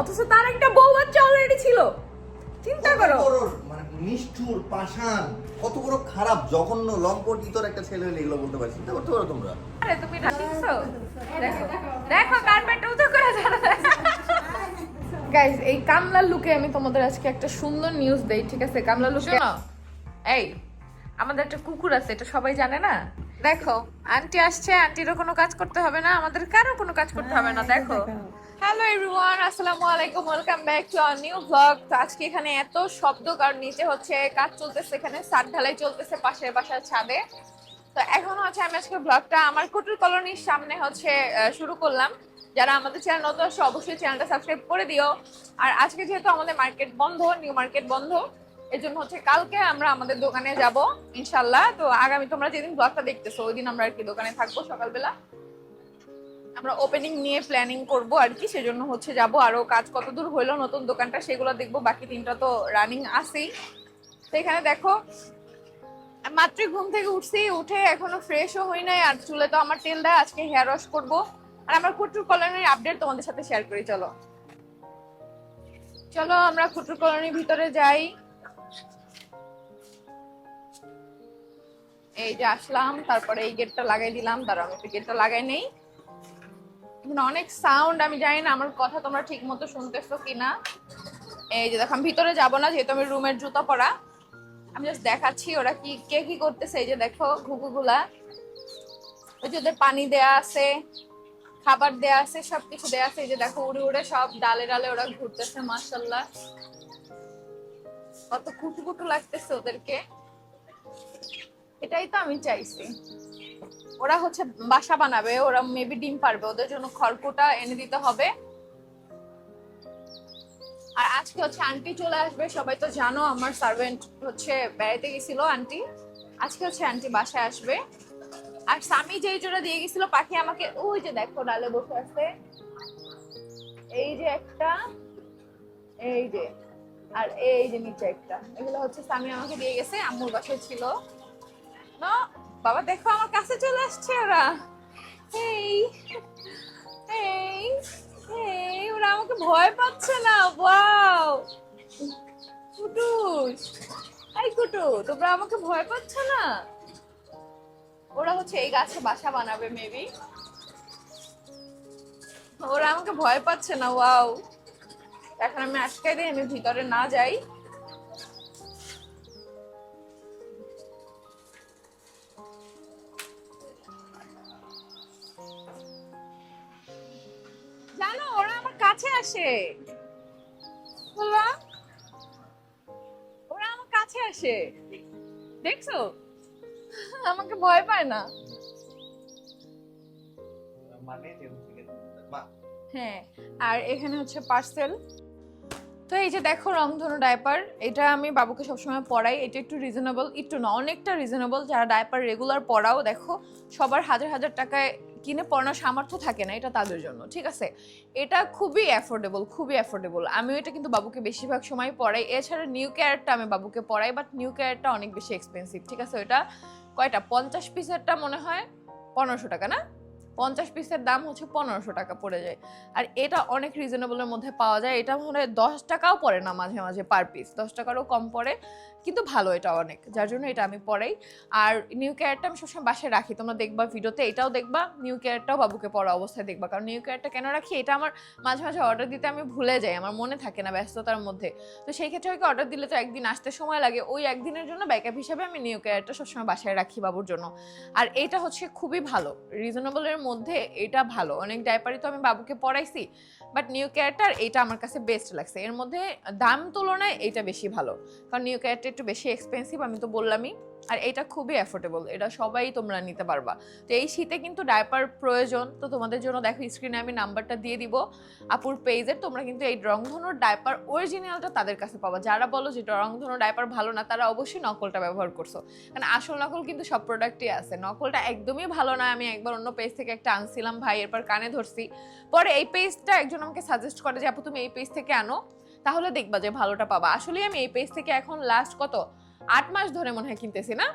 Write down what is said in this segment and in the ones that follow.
অথচ তার একটা বউ বাচ্চা অলরেডি ছিল। চিন্তা করো। মানে নিষ্ঠুর পাষাণ কত বড় খারাপ জঘন্য লম্পট ইতর একটা ছেলে হলে এগুলো বলতে পারছি চিন্তা করতে পারো তোমরা। আরে তুমি রাখছো দেখো দেখো কার্পেট উঁচু করে গাইস এই কামলার লুকে আমি তোমাদের আজকে একটা সুন্দর নিউজ দেই ঠিক আছে? কামলা লুকে এই আমাদের একটা কুকুর আছে এটা সবাই জানে না? দেখো আন্টি আসছে আন্টিরও কোনো কাজ করতে হবে না আমাদের কারও কোনো কাজ করতে হবে না দেখো। হ্যালো এভরিওয়ান আসসালামু আলাইকুম welcome back to our new blog তো আজকে এখানে এত শব্দ, কারণ নিচে হচ্ছে কাজ চলতেছে, এখানে সাত ঢালাই চলতেছে পাশের বাসার ছাদে। তো এখন হচ্ছে আমি আজকে ব্লগটা আমার কুটুর কলোনির সামনে হচ্ছে শুরু করলাম। যারা আমাদের চ্যানেল নতুন আসছে অবশ্যই চ্যানেলটা সাবস্ক্রাইব করে দিও। আর আজকে যেহেতু আমাদের মার্কেট বন্ধ নিউ মার্কেট বন্ধ এর জন্য হচ্ছে কালকে আমরা আমাদের দোকানে যাব ইনশাল্লাহ তো আগামী তোমরা যেদিন ব্লগটা দেখতেছো ওই দিন আমরা আর কি দোকানে থাকব সকালবেলা। আমরা ওপেনিং নিয়ে প্ল্যানিং করব আর কি, সেজন্য হচ্ছে যাব। আরও কাজ কত দূর হইল নতুন দোকানটা, সেগুলো দেখব, বাকি তিনটা তো রানিং আছেই। তো এখানে দেখো, মাত্রই ঘুম থেকে উঠছি, উঠে এখনও ফ্রেশও হই নাই, আর চুলে তো আমার তেল দেয়, আজকে হেয়ার ওয়াশ করব। আর আমার কুটুর কলোনির আপডেট তোমাদের সাথে শেয়ার করি, চলো। চলো আমরা কুটুর কলোনির ভিতরে যাই। এই যে আসলাম, তারপরে এই গেটটা লাগাই দিলাম তারপর আমি গেটটা লাগাই নেই। এখানে অনেক সাউন্ড আমি জানি না আমার কথা তোমরা ঠিক মতো শুনতেছো কিনা। এই যে দেখো, আমি ভিতরে যাব না, যেহেতু আমি রুমের জুতা পরা। আমি জাস্ট দেখাচ্ছি ওরা কি, কে কি করতেছে, এই যে দেখো, ঘুঘুগুলা। ওই যে ওদের পানি দেয়া আছে, খাবার দেয়া আছে, সবকিছু দেয়া আছে। এই যে দেখো, উড়ে উড়ে সব ডালে ডালে ওরা ঘুরতেছে মাশাল্লাহ কত কুটু কুটু লাগতেছে ওদেরকে। এটাই তো আমি চাইছি। ওরা হচ্ছে বাসা বানাবে, ওরা মেবি ডিম পারবে, ওদের জন্য খড়কুটা এনে দিতে হবে। আর আজকে হচ্ছে আন্টি চলে আসবে, সবাই তো জানো আমার সার্ভেন্ট হচ্ছে বেড়াইতে গেছিল আন্টি আজকে হচ্ছে আন্টি বাসায় আসবে। আর স্বামী যেই জোড়া দিয়ে গেছিল, পাখি আমাকে, ওই যে দেখো ডালে বসে আছে। এই যে একটা, এই যে, আর এই যে নিচে একটা। এগুলো হচ্ছে স্বামী আমাকে দিয়ে গেছে, আম্মুর বাসায় ছিল। না বাবা, দেখো আমার কাছে চলে আসছে ওরা। এই এই এই, ওরা আমাকে ভয় পাচ্ছে না, ওয়াও। কুটুস, এই কুটু, তোমরা আমাকে ভয় পাচ্ছ না? ওরা হচ্ছে এই গাছে বাসা বানাবে, মেবি। ওরা আমাকে ভয় পাচ্ছে না, ওয়াও। এখন আমি আটকাই দিই, আমি ভিতরে না যাই। জানো, ওরা আমার কাছে আসে। বললাম ওরা আমার কাছে আসে। দেখছ? আমাকে ভয় পায় না। হ্যাঁ আর এখানে হচ্ছে পার্সেল তো এই যে দেখো রংধনু ডাইপার এটা আমি বাবুকে সবসময় পড়াই এটা একটু রিজনেবল একটু না, অনেকটা রিজনেবল যারা ডাইপার রেগুলার পড়াও দেখো, সবার হাজার হাজার টাকায় কিনে পড়ানোর সামর্থ্য থাকে না, এটা তাদের জন্য, ঠিক আছে? এটা খুবই অ্যাফোর্ডেবল খুবই অ্যাফোর্ডেবল আমি এটা কিন্তু বাবুকে বেশিরভাগ সময় পড়াই। এছাড়া নিউ কেয়ারটা আমি বাবুকে পড়াই বাট নিউ কেয়ারটা অনেক বেশি এক্সপেন্সিভ ঠিক আছে? ওটা কয়টা? পঞ্চাশ পিসেরটা মনে হয়, পনেরোশো টাকা, না? পঞ্চাশ পিসের দাম হচ্ছে পনেরোশো টাকা পড়ে যায়। আর এটা অনেক রিজনেবলের মধ্যে পাওয়া যায়। এটা মনে দশ টাকাও পড়ে না মাঝে মাঝে পার পিস দশ টাকারও কম পড়ে, কিন্তু ভালো এটা অনেক। যার জন্য এটা আমি পরাই আর নিউ কেয়ারটা আমি সবসময় বাসায় রাখি। তোমরা দেখবা ভিডিওতে, এটাও দেখবা নিউ কেয়ারটাও বাবুকে পড়া অবস্থায় দেখবা। কারণ নিউ কেয়ারটা কেন রাখি? এটা আমার মাঝে মাঝে অর্ডার দিতে আমি ভুলে যাই। আমার মনে থাকে না ব্যস্ততার মধ্যে। তো সেই ক্ষেত্রে হয়তো অর্ডার দিলে তো একদিন আসতে সময় লাগে। ওই একদিনের জন্য ব্যাকআপ হিসাবে আমি নিউ কেয়ারটা সবসময় বাসায় রাখি বাবুর জন্য। আর এটা হচ্ছে খুবই ভালো। রিজনেবলের মধ্যে এটা ভালো। অনেক ডাইপারই তো আমি বাবুকে পড়াইছি বাট নিউ ক্যারেটার এটা আমার কাছে বেস্ট লাগছে। এর মধ্যে দাম তুলনায় এটা বেশি ভালো, কারণ নিউ ক্যারেক্টার একটু বেশি এক্সপেন্সিভ আমি তো বললামই। আর এটা খুবই অ্যাফোর্ডেবল এটা সবাই তোমরা নিতে পারবা। তো এই শীতে কিন্তু ডাইপার প্রয়োজন, তো তোমাদের জন্য দেখো স্ক্রিনে আমি নাম্বারটা দিয়ে দিব। আপুর পেজের তোমরা কিন্তু এই রংধনুর ডাইপার অরিজিনালটা তাদের কাছে পাবা। যারা বলো যে রংধনু ডাইপার ভালো না, তারা অবশ্যই নকলটা ব্যবহার করছ। কারণ আসল নকল কিন্তু সব প্রোডাক্টই আছে। নকলটা একদমই ভালো না, আমি একবার অন্য পেজ থেকে একটা আনছিলাম, ভাই এরপর কানে ধরছি। পরে এই পেজটা একজন আমাকে সাজেস্ট করে যে, আপু, তুমি এই পেজ থেকে আনো, তাহলে দেখবা যে ভালোটা পাবা। আসলে আমি এই পেজ থেকে এখন লাস্ট কত? আট মাস ধরে মনে হয় কিনতেছি, না?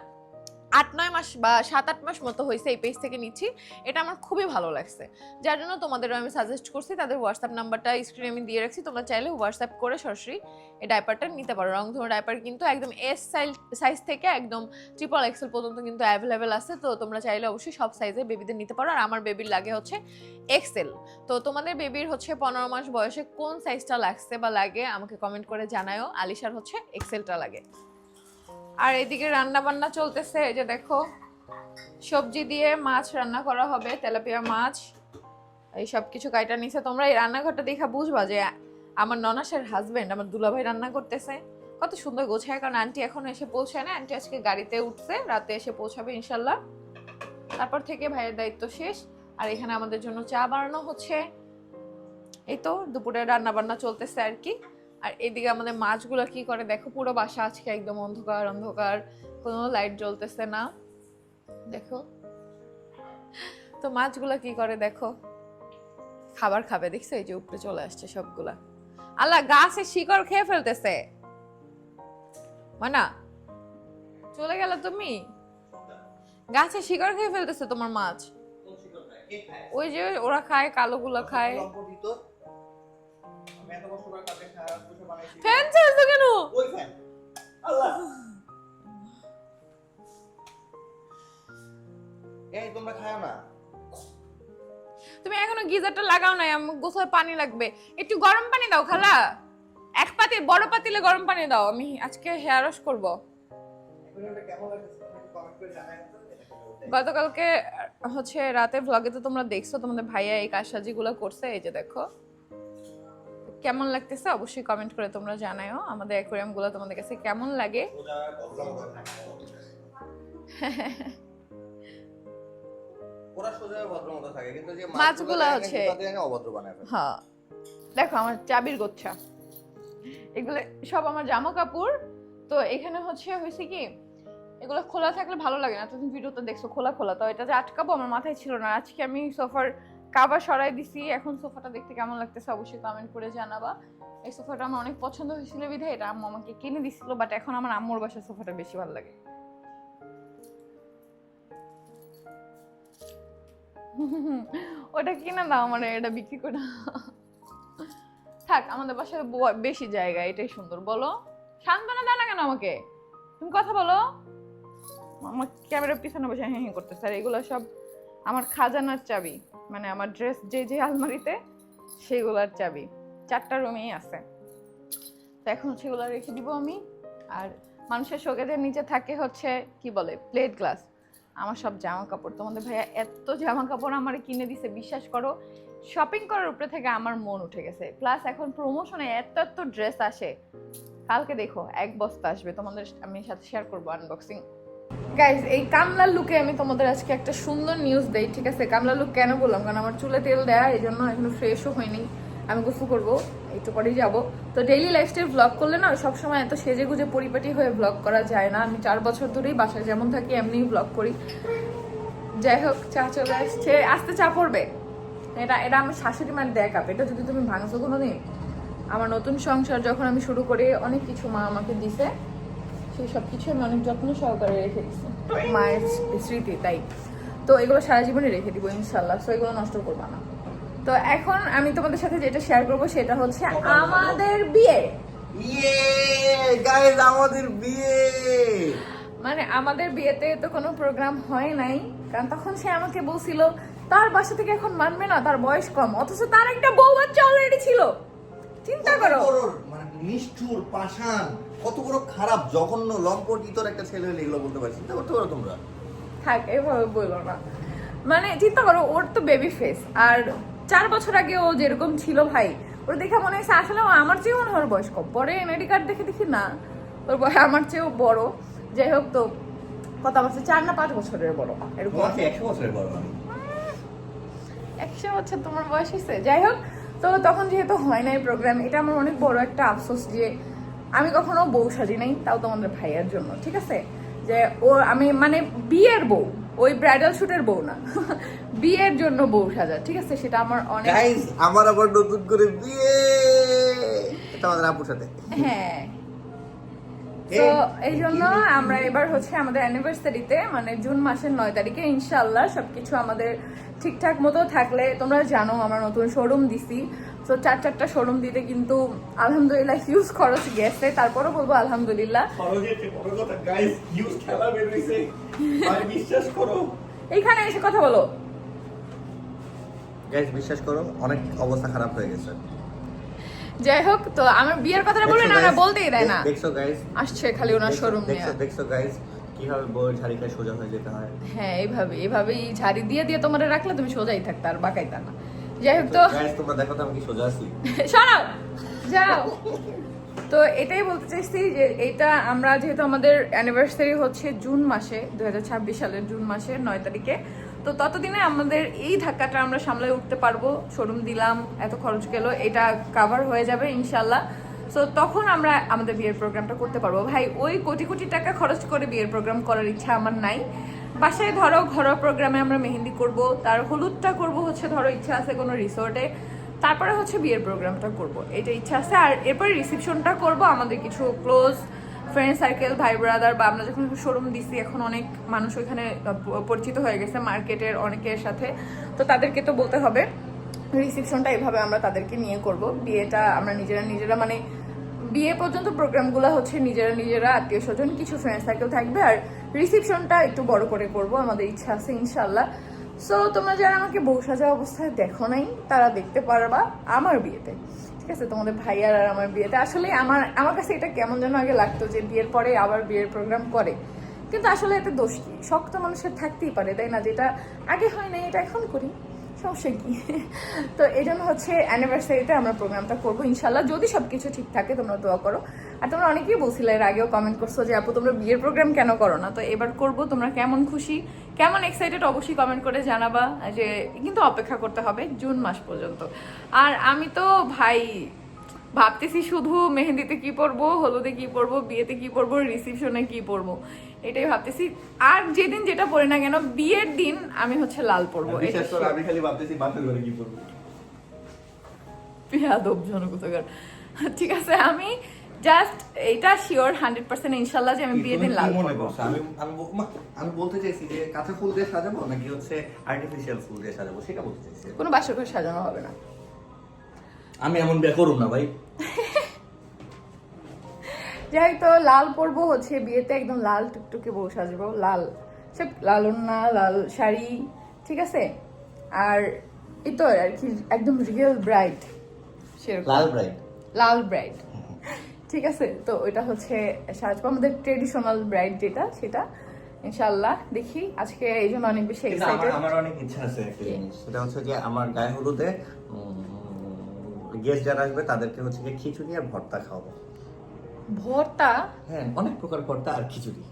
আট, নয় মাস বা সাত, আট মাস মতো হয়েছে এই পেজ থেকে নিচ্ছি। এটা আমার খুবই ভালো লাগছে। যার জন্য তোমাদেরও আমি সাজেস্ট করছি, তাদের হোয়াটসঅ্যাপ নাম্বারটা স্ক্রিনে আমি দিয়ে রাখছি। তোমরা চাইলে হোয়াটসঅ্যাপ করে সরাসরি এই ডাইপারটা নিতে পারো। রং রংধনু ডাইপার কিন্তু একদম এস সাইজ সাইজ থেকে একদম ট্রিপল এক্সেল পর্যন্ত কিন্তু অ্যাভেলেবেল আছে। তো তোমরা চাইলে অবশ্যই সব সাইজে বেবিদের নিতে পারো। আর আমার বেবির লাগে হচ্ছে এক্সেল তো তোমাদের বেবির হচ্ছে পনেরো মাস বয়সে কোন সাইজটা লাগছে বা লাগে, আমাকে কমেন্ট করে জানায়ও আলিশার হচ্ছে এক্সেলটা লাগে। আর এদিকে রান্না বান্না চলতেছে, এই যে দেখো, সবজি দিয়ে মাছ রান্না করা হবে, তেলাপিয়া মাছ, এই সব কিছু কাইটা নিছে। তোমরা এই রান্নাঘরটা দেখে বুঝবা যে আমার ননাসের হাজবেন্ড আমার দুলাভাই রান্না করতেছে। কত সুন্দর গোছায়, কারণ আন্টি এখনও এসে পৌঁছায় না আন্টি আজকে গাড়িতে উঠছে, রাতে এসে পৌঁছাবে ইনশাল্লাহ। তারপর থেকে ভাইয়ের দায়িত্ব শেষ। আর এখানে আমাদের জন্য চা বানানো হচ্ছে। এই তো, দুপুরে রান্না বান্না চলতেছে আর কি। আর এদিকে আমাদের মাছগুলো কি করে? দেখো পুরো বাসা আজকে একদম অন্ধকার অন্ধকার। কোনো লাইট জ্বলতেছে না। দেখো। তো মাছগুলো কি করে দেখো? খাবার খাবে, দেখছ? এই যে উপরে চলে আসছে সবগুলা। আল্লাহ, গাছে শিকড় খেয়ে ফেলতেছে। মানা, চলে গেল তুমি? গাছে শিকড় খেয়ে ফেলতেছে তোমার মাছ। ওই যে ওরা খায় খায়। লম্পট ইতর। আমি এত কষ্ট করে কাপে খা- বানাইছি। ফ্যান কেন ওই ফ্যান। আল্লাহ। এই তোমরা খাও না তুমি এখনও গিজারটা লাগাও নাই আমার গোসল পানি লাগবে একটু গরম পানি দাও খালা এক পাতিল বড় পাতিলে গরম পানি দাও আমি আজকে হেয়ার ওয়াশ করব। গতকালকে হচ্ছে রাতে ভ্লগে তো তোমরা দেখছ তোমাদের ভাইয়া এই কাজসাজিগুলো করছে এই যে দেখো কেমন লাগতেছে অবশ্যই কমেন্ট করে তোমরা জানাও আমাদের অ্যাকোয়ারিয়ামগুলো তোমাদের কাছে কেমন লাগে? মাছগুলো হচ্ছে-। হ্যাঁ। দেখো আমার চাবির গোচ্ছা। এগুলো সব আমার জামা কাপড়। তো এখানে হচ্ছে হয়েছে কি এগুলো খোলা থাকলে ভালো লাগে না। তুমি ভিডিওতে দেখছ খোলা খোলা। তো এটা যে আটকাবো আমার মাথায় ছিল না। আজকে আমি সোফার কাভার সরাই দিছি। এখন সোফাটা দেখতে কেমন লাগতেছে অবশ্যই কমেন্ট করে জানাবা। এই সোফাটা আমার অনেক পছন্দ হয়েছিল বিধে এটা আম্মু আমাকে কিনে দিছিল বাট এখন আমার আম্মুর বাসার সোফাটা বেশি ভালো লাগে। ওটা কিনে দাও আমার, এটা বিক্রি করে থাক, আমাদের বাসায় বেশি জায়গা, এটাই সুন্দর। বলো সান্ত্বনা দাও না কেন আমাকে? তুমি কথা বলো। আমার ক্যামেরার পিছনে বসে হ্যাঁ হ্যাঁ করতেছে, আর এগুলো সব আমার খাজানার চাবি মানে আমার ড্রেস যে যে আলমারিতে, সেগুলোর চাবি। চারটা রুমেই আছে। তো এখন সেগুলো রেখে দিব আমি। আর মানুষের শোকেজের নিচে থাকে হচ্ছে, কি বলে প্লেট গ্লাস আমার সব জামা কাপড় তোমাদের ভাইয়া এত জামা কাপড় আমার কিনে দিছে, বিশ্বাস করো শপিং করার উপরে থেকে আমার মন উঠে গেছে। প্লাস এখন প্রমোশনে এত এত ড্রেস আসে। কালকে দেখো, এক বস্তা আসবে। তোমাদের আমি সাথে শেয়ার করব আনবক্সিং গাইজ এই কামলার লুকে আমি তোমাদের আজকে একটা সুন্দর নিউজ দেই, ঠিক আছে? কামলার লুক কেন বললাম? কারণ আমার চুলে তেল দেয়া, এই জন্য এখনও ফ্রেশও হয়নি। আমি গোসল করব, একটু পরেই যাব। তো ডেইলি লাইফস্টাইল ব্লগ করলে না, সবসময় এত সেজে গুজে পরিপাটি হয়ে ব্লগ করা যায় না। আমি চার বছর ধরেই বাসায় যেমন থাকি, এমনিই ব্লগ করি। যাই হোক, চা চলে আসছে। আস্তে চা পড়বে। এটা এটা আমার শাশুড়ি মার দেয়া কাপ এটা যদি তুমি ভাঙছো কোনো দিন আমার নতুন সংসার যখন আমি শুরু করি, অনেক কিছু মা আমাকে দিছে। সেই সব কিছু আমি অনেক যত্ন সহকারে রেখে দিছি। মায়ের স্মৃতি তাই। তো এগুলো সারা জীবনে রেখে দিব ইনশাল্লাহ তো এগুলো নষ্ট করবা না। তো এখন আমি তোমাদের সাথে যেটা শেয়ার করব সেটা হচ্ছে আমাদের বিয়ে। ইয়ে গাইস আমাদের বিয়ে। মানে আমাদের বিয়েতে তো কোনো প্রোগ্রাম হয় নাই কারণ তখন সে আমাকে বলছিল তার বাসা থেকে এখন মানবে না তার বয়স কম অথচ তার একটা বউ বাচ্চা অলরেডি ছিল। চিন্তা করো। মানে নিষ্ঠুর পাষাণ। কত বড় খারাপ জঘন্য লম্পট ইতর একটা ছেলে হলে এগুলো বলতে পারছি চিন্তা করতে পারো তোমরা? থাক এভাবে বলল না। মানে চিন্তা করো ওর তো বেবি ফেস আর চার বছর আগে ও যেরকম ছিল ভাই ওর দেখে মনে হয়েছে আসলে ও আমার চেয়েও মনে হয় ওর বয়স কম পরে এনআইডি কার্ড দেখে দেখি না ওর বয়স আমার চেয়েও বড়। যাই হোক তো কত বছর চার না পাঁচ বছরের বড় এরকম। চেয়ে একশো বছরের বড় একশো বছর তোমার বয়স হয়েছে। যাই হোক তো তখন যেহেতু হয় নাই প্রোগ্রাম এটা আমার অনেক বড় একটা আফসোস যে আমি কখনো বউ সাজি নাই তাও তোমাদের ভাইয়ের জন্য ঠিক আছে? যে ও আমি মানে বিয়ের বউ ওই ব্রাইডাল শুটের বউ না। বিয়ের জন্য বউ সাজা ঠিক আছে? সেটা আমার অনেক গাইস আমার আবার নতুন করে বিয়ে! এটা আমাদের আপুর সাথে। হ্যাঁ। তো এই জন্য আমরা এবার হচ্ছে আমাদের অ্যানিভার্সারিতে মানে জুন মাসের নয় তারিখে ইনশাল্লাহ সবকিছু আমাদের ঠিকঠাক মতো থাকলে তোমরা জানো আমরা নতুন শোরুম দিছি। তো চার চারটা শোরুম দিতে কিন্তু আলহামদুলিল্লাহ হিউজ খরচ গেছে। তারপরও বলব আলহামদুলিল্লাহ। এইখানে এসে কথা বলো। গাইস বিশ্বাস করো অনেক অবস্থা খারাপ হয়ে গেছে। যাই হোক তো আমার বিয়ের কথাটা দেখছ আমরা বলতেই দেয় না। দেখছ গাইস আসছে খালি ওনার শোরুম নিয়ে দেখছ দেখছ গাইস কীভাবে বই ঝাড়ি খায় সোজা হয়ে যেতে হয়? হ্যাঁ এইভাবে এইভাবেই ঝাড়ি দিয়ে দিয়ে তোমার রাখলে তুমি সোজাই থাকতে আর বাঁকাইতা না। যাই হোক তো। তোমরা দেখো তো আমি সোজা আছি। সরাও যাও। তো এটাই বলতে চাইছি যে এটা আমরা যেহেতু আমাদের অ্যানিভার্সারি হচ্ছে জুন মাসে দুহাজার ছাব্বিশ সালের জুন মাসের নয় তারিখে। তো ততদিনে আমাদের এই ধাক্কাটা আমরা সামলে উঠতে পারব। শোরুম দিলাম এত খরচ গেল এটা কাভার হয়ে যাবে ইনশাল্লাহ তো তখন আমরা আমাদের বিয়ের প্রোগ্রামটা করতে পারব। ভাই ওই কোটি কোটি টাকা খরচ করে বিয়ের প্রোগ্রাম করার ইচ্ছা আমার নাই। বাসায় ধরো ঘরোয়া প্রোগ্রামে আমরা মেহেন্দি করব, তার হলুদটা করব হচ্ছে ধরো ইচ্ছা আছে কোনো রিসোর্টে তারপরে হচ্ছে বিয়ের প্রোগ্রামটা করব এটা ইচ্ছা আছে। আর এরপরে রিসেপশনটা করব আমাদের কিছু ক্লোজ ফ্রেন্ড সার্কেল ভাই ব্রাদার বা আমরা যখন শোরুম দিছি, এখন অনেক মানুষ ওইখানে পরিচিত হয়ে গেছে মার্কেটের অনেকের সাথে, তো তাদেরকে তো বলতে হবে। রিসেপশনটা এভাবে আমরা তাদেরকে নিয়ে করব, বিয়েটা আমরা নিজেরা নিজেরা মানে বিয়ে পর্যন্ত প্রোগ্রামগুলো হচ্ছে নিজেরা নিজেরা, আত্মীয় স্বজন, কিছু ফ্রেন্ড সার্কেল থাকবে। আর রিসেপশনটা একটু বড় করে করব, আমাদের ইচ্ছা আছে ইনশাল্লাহ সো তোমরা যারা আমাকে বউ সাজা অবস্থায় দেখো নাই, তারা দেখতে পারবা আমার বিয়েতে। ঠিক আছে? তোমাদের ভাইয়ার আর আমার বিয়েতে। আসলে আমার আমার কাছে এটা কেমন যেন আগে লাগতো যে বিয়ের পরে আবার বিয়ের প্রোগ্রাম করে। কিন্তু আসলে এতে দোষ কি? শক্ত মানুষের থাকতেই পারে, তাই না? যেটা আগে হয় না এটা এখন করি। সমস্যা কি তো এই জন্য হচ্ছে অ্যানিভার্সারিতে আমরা প্রোগ্রামটা করব ইনশাল্লাহ যদি সব কিছু ঠিক থাকে, তোমরা দোয়া করো। আর তোমরা অনেকেই বলছিলে এর আগেও কমেন্ট করছ যে, আপু, তোমরা বিয়ের প্রোগ্রাম কেন করো না? তো এবার করব, তোমরা কেমন খুশি? কেমন এক্সাইটেড অবশ্যই কমেন্ট করে জানাবা যে, কিন্তু অপেক্ষা করতে হবে জুন মাস পর্যন্ত। আর আমি তো ভাই ভাবতেছি শুধু মেহেন্দিতে কি পরবো, হলুদে কি পরবো, বিয়েতে কি পরবো রিসিপশনে কি পরবো। এটাই ভাবতেছি। আর যেদিন যেটা পরে না কেন বিয়ের দিন আমি হচ্ছে লাল পরবো করো। আমি খালি ভাবতেছি বাসের ঘরে কি করব বেয়াদব জনকতাকার ঠিক আছে আমি জাস্ট এটা শিওর হান্ড্রেড পার্সেন্ট ইনশাল্লাহ যে আমি বিয়ে দিন লাল? আমি আমি বলতে চাইছি যে কাঁচা ফুল দিয়ে সাজাবো নাকি হচ্ছে আর্টিফিশিয়াল ফুল দিয়ে সাজাবো? সেটা বলতে চাইছি। কোনো বাসর ঘর সাজানো হবে না। আমি এমন বিয়ে করুম না ভাই। যাই তো লাল পরবো হচ্ছে বিয়েতে একদম লাল টুকটুকে বউ সাজবো লাল। সে লাল লাল শাড়ি ঠিক আছে? আর এই তো আর কি একদম রিয়েল ব্রাইট সেরকম। লাল ব্রাইট লাল ব্রাইড ঠিক আছে? তো ওইটা হচ্ছে সাজবো। আমাদের ট্রেডিশনাল ব্রাইট যেটা সেটা। ইনশাল্লাহ দেখি। আজকে এই জন্য অনেক বেশি এক্সাইটেড আমার অনেক ইচ্ছা আছে একটা জিনিস। সেটা হচ্ছে যে আমার গায়ে হলুদে গেস্ট যারা আসবে তাদেরকে হচ্ছে যে খিচুড়ি আর ভর্তা খাওয়াবো। ভর্তা? হ্যাঁ অনেক প্রকার ভর্তা আর খিচুড়ি।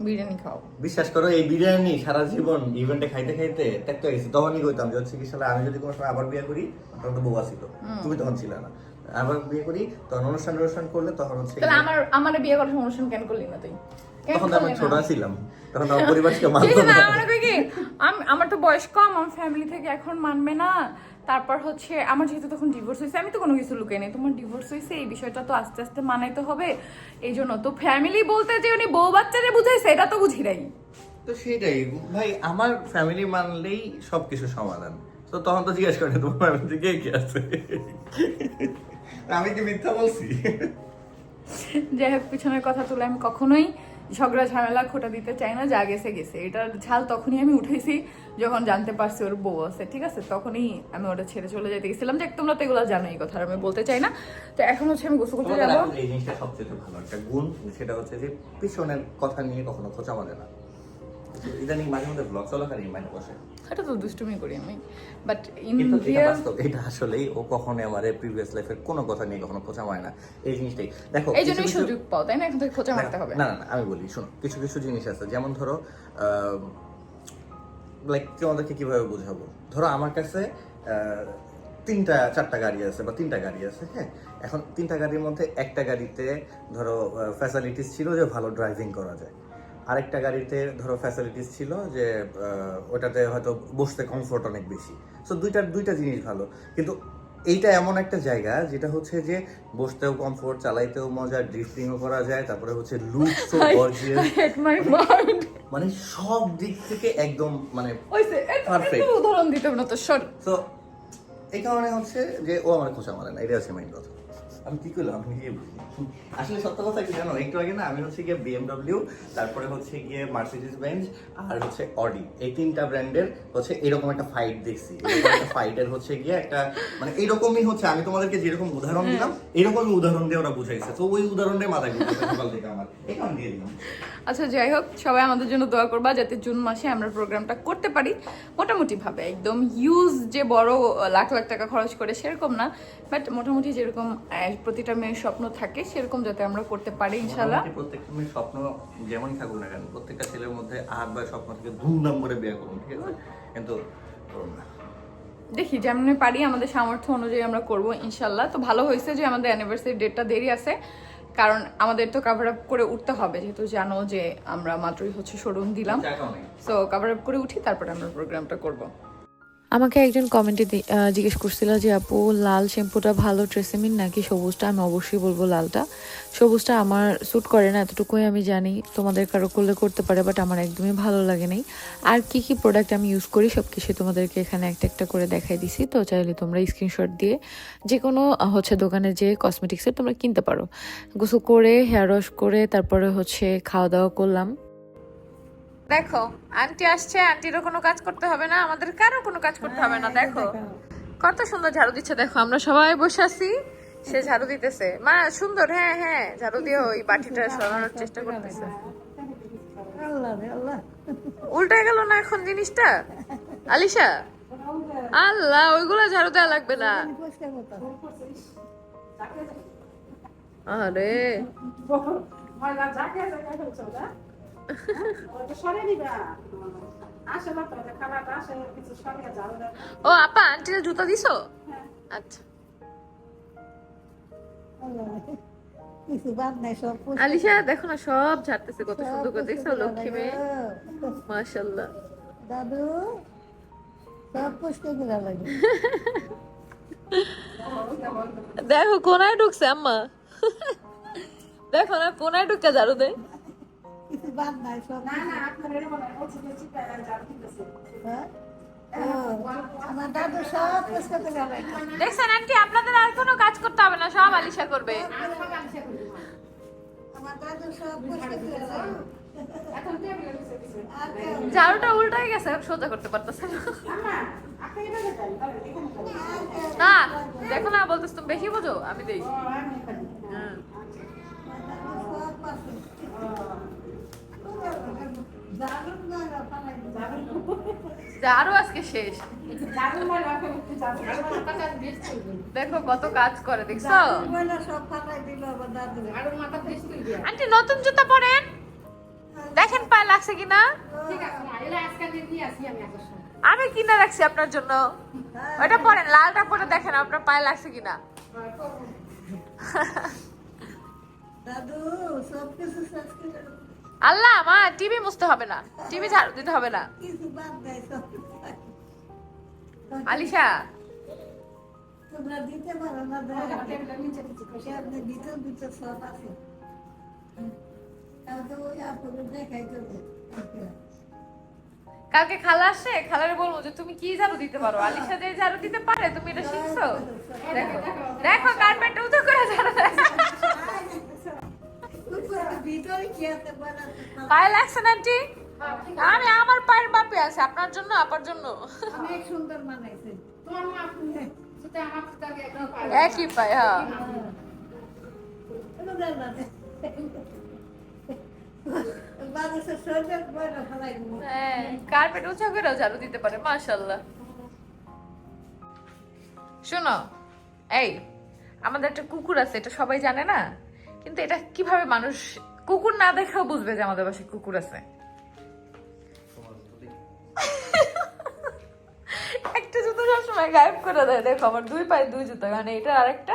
বিরিয়ানি খাও। বিশ্বাস করো এই বিরিয়ানি সারা জীবন ইভেন্টে খাইতে খাইতে হয়ে গেছে। তখনই কইতাম যে হচ্ছে কি শালা আমি যদি কোনো সময় আবার বিয়ে করি তখন তো বউ আসিল তুমি তখন ছিলে না। আবার বিয়ে করি তখন অনুষ্ঠান অনুষ্ঠান করলে তখন হচ্ছে তাহলে আমার আমার বিয়ে করার অনুষ্ঠান কেন করলি না তুই? তখন আমি ছোট ছিলাম। তখন আমার পরিবারকে মানতো না, আমার তো বয়স কম আমার ফ্যামিলি থেকে এখন মানবে না। তারপর হচ্ছে, আমার যেহেতু তখন ডিভোর্স হয়েছে, আমি তো কোনো কিছু লুকাই নেই। তোমার ডিভোর্স হয়েছে, এই বিষয়টা তো আস্তে আস্তে মানাইতে হবে। এই জন্য তো ফ্যামিলি বলতে যে উনি বউ বাচ্চারে বুঝাইছে, এটা তো বুঝি নাই। তো সেটাই। ভাই, আমার ফ্যামিলি মানলেই সবকিছু সমাধান। তো তখন তো জিজ্ঞেস করে, তোমার ফ্যামিলি কে কে আছে? আমি কি মিথ্যা বলছি? যাই হোক পিছনের কথা তুলে আমি কখনোই ঝগড়া ঝামেলা খোটা দিতে চাই না যা গেছে গেছে। এটার ঝাল তখনই আমি উঠেছি যখন জানতে পারছি ওর বউ আছে ঠিক আছে? তখনই আমি ওটা ছেড়ে চলে যেতে গেছিলাম যে তোমরা তো এগুলো জানো এই কথা আর আমি বলতে চাই না। তো এখন হচ্ছে আমি গোসল করতে যাব। এই জিনিসটা সবচেয়ে ভালো। একটা গুণ সেটা হচ্ছে যে পিছনের কথা নিয়ে কখনো খোঁচা মারে না। ইদানিং মাঝে মধ্যে ব্লগ চলাকালীন মাইন্ড বসে। এটা তো দুষ্টুমি করি আমি। বাট ইন রিয়েল এটা আসলেই ও কখনো আমার প্রিভিয়াস লাইফের কোনো কথা নিয়ে কখনো খোঁচা মারে না। এই জিনিসটাই। দেখো এই জন্যই সুযোগ পাও তাই না? এখন থেকে খোঁচা মারতে হবে। না না না আমি বলি শোনো কিছু কিছু জিনিস আছে। যেমন ধরো লাইক তোমাদেরকে কীভাবে বোঝাবো? ধরো আমার কাছে তিনটা চারটা গাড়ি আছে বা তিনটা গাড়ি আছে হ্যাঁ? এখন তিনটা গাড়ির মধ্যে একটা গাড়িতে ধরো ফ্যাসিলিটিস ছিল যে ভালো ড্রাইভিং করা যায়। আরেকটা গাড়িতে ধরো ফ্যাসিলিটিস ছিল যে ওটাতে হয়তো বসতে কমফোর্ট অনেক বেশি। সো দুইটার দুইটা জিনিস ভালো। কিন্তু এইটা এমন একটা জায়গা যেটা হচ্ছে যে বসতেও কমফোর্ট চালাইতেও মজা ড্রিফটিংও করা যায় তারপরে হচ্ছে লুক সো গর্জিয়াস মাইন্ড মানে সব দিক থেকে একদম মানে Perfect. উদাহরণ দিতে না তো সর। তো এই কারণে হচ্ছে যে ও আমার খোঁচা মারে না এটা হচ্ছে মেইন কথা। আমি কি করলাম? আমি নিজে বুঝি আসলে সত্য কথা কি জানো? একটু আগে না আমি হচ্ছে গিয়ে বিএমডব্লিউ তারপরে হচ্ছে গিয়ে মার্সিডিজ বেঞ্চ আর হচ্ছে অডি এই তিনটা ব্র্যান্ডের হচ্ছে এরকম একটা ফাইট দেখছি। একটা ফাইটের হচ্ছে গিয়ে একটা মানে এরকমই হচ্ছে আমি তোমাদেরকে যেরকম উদাহরণ দিলাম এরকমই উদাহরণ দিয়ে ওরা বুঝাইছে। তো ওই উদাহরণটাই মাথায় ঘুরতেছে সকাল থেকে আমার। এই কারণে দিয়ে দিলাম। আচ্ছা যাই হোক সবাই আমাদের জন্য দোয়া করবা যাতে জুন মাসে আমরা প্রোগ্রামটা করতে পারি। মোটামুটি ভাবে একদম হিউজ যে বড় লাখ লাখ টাকা খরচ করে সেরকম না বাট মোটামুটি যেরকম প্রতিটা মেয়ের স্বপ্ন থাকে সেরকম যাতে আমরা করতে পারি ইনশাল্লাহ প্রত্যেকটা মেয়ের স্বপ্ন যেমনই থাকুক না কেন প্রত্যেকটা ছেলের মধ্যে আট বা স্বপ্ন থেকে ধুমধাম করে বিয়ে করুন ঠিক আছে? কিন্তু করুন না। দেখি যেমন পারি আমাদের সামর্থ্য অনুযায়ী আমরা করব ইনশাল্লাহ তো ভালো হয়েছে যে আমাদের অ্যানিভার্সারি ডেটটা দেরি আছে কারণ আমাদের তো কাভার আপ করে উঠতে হবে যেহেতু জানো যে আমরা মাত্রই হচ্ছে শোরুম দিলাম। সো কাভার আপ করে উঠি তারপরে আমরা প্রোগ্রামটা করব। আমাকে একজন কমেন্টে জিজ্ঞেস করছিল যে, আপু, লাল শ্যাম্পুটা ভালো ট্রেসেমিন নাকি সবুজটা? আমি অবশ্যই বলব লালটা। সবুজটা আমার স্যুট করে না, এতটুকুই আমি জানি। তোমাদের কারও করলে করতে পারে বাট আমার একদমই ভালো লাগে নাই। আর কি কি প্রোডাক্ট আমি ইউজ করি সব কিছু তোমাদেরকে এখানে একটা একটা করে দেখাই দিছি। তো চাইলে তোমরা স্ক্রিনশট দিয়ে যে কোনো হচ্ছে দোকানে যে কসমেটিক্সের তোমরা কিনতে পারো। গোসল করে হেয়ার ওয়াশ করে, তারপরে হচ্ছে খাওয়া দাওয়া করলাম। দেখো আন্টি আসছে আন্টিরও কোনো কাজ করতে হবে না আমাদের কারও কোনো কাজ করতে হবে না দেখো। কত সুন্দর ঝাড়ু দিচ্ছে দেখো আমরা সবাই বসে আছি সে ঝাড়ু দিতেছে। মা সুন্দর হ্যাঁ হ্যাঁ ঝাড়ু দিয়ে ওই বাটিটা সরানোর চেষ্টা করতেছে। উল্টে গেল না এখন জিনিসটা? আলিশা? আল্লাহ ওইগুলো ঝাড়ু দেওয়া লাগবে না। আরে। ও আপা আন্টির জুতা দিছো? আচ্ছা। আলিশা দেখো না সব ঝাড়তেছে কত সুন্দর করে দেখছ? লক্ষ্মী মেয়ে। মাশাল্লাহ দাদু সব পুষতে গেলা লাগে। দেখো কোনায় ঢুকছে আম্মা। দেখো না কোনায় ঢুকে ঝাড়ু দেয় কিছু বাদ নাই সব না না আমার দাদু সব পুষতে গেলা লাগে দেখছেন আন্টি আপনাদের আর কোনো কাজ করতে হবে না সব আলিশা করবে। ঝাড়ুটা উল্টাই গেছে সোজা করতে পারতেছে না। না দেখো না বলতেছ তুমি বেশি বোঝো আমি দেখি হ্যাঁ। ঝাড়ু আজকে শেষ। দেখো কত কাজ করে, দেখছ? আন্টি, নতুন জুতা পরেন। দেখেন পায়ে লাগছে কিনা? আমি কিনে রাখছি আপনার জন্য। ওটা পরেন, লালটা পরে দেখেন আপনার পায়ে লাগছে কিনা। দাদু সব কিছু আল্লাহ মা টিভি মুছতে হবে না। টিভি ঝাড়ু দিতে হবে না। আলিশা। কালকে খালা আসে? খালারে বলব যে, তুমি কি ঝাড়ু দিতে পারো? আলিশা যে ঝাড়ু দিতে পারে, তুমি এটা শিখছো? দেখো। দেখো কার্পেট উঁচু করে ঝাড়ু পায়ে লাগছে না আমি আমার পায়ের মাপে আছে, আপনার জন্য, আপার জন্য। অনেক সুন্দর মানাইছে একই পায়ে হ্যাঁ। বইটা হ্যাঁ কার্পেট উঁচু ঝাড়ু দিতে পারে মাশাল্লাহ শোনো, এই, আমাদের একটা কুকুর আছে, এটা সবাই জানে না? কিন্তু এটা কীভাবে মানুষ কুকুর না দেখেও বুঝবে যে আমাদের বাসায় কুকুর আছে? একটা জুতো সবসময় গায়েব করে দেয় দেখো আমার দুই পায়ে দুই জুতো মানে এটা আরেকটা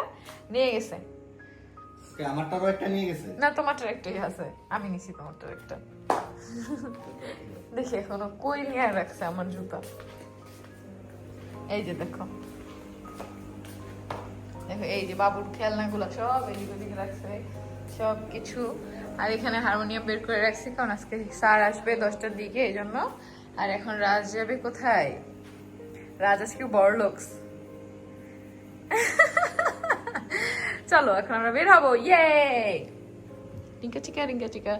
নিয়ে গেছে। আমারটারও একটা নিয়ে গেছে? না তোমারটার একটাই আছে আমি নিছি তোমারটার একটা। দেখি এখনও কই নিয়ে রাখছে আমার জুতা। এই যে দেখো। দেখো, এই যে বাবুর খেলনাগুলো সব এদিক ওদিকে রাখছে সব কিছু আর এখানে হারমোনিয়াম বের করে রাখছি, কারণ আজকে স্যার আসবে দশটার দিকে, এই জন্য। আর এখন রাজ যাবে কোথায়? রাজ আজকে বড় লোকস চলো, এখন আমরা বের হব ইয়ে! টিঙ্কা চিকা টিঙ্কা চিকা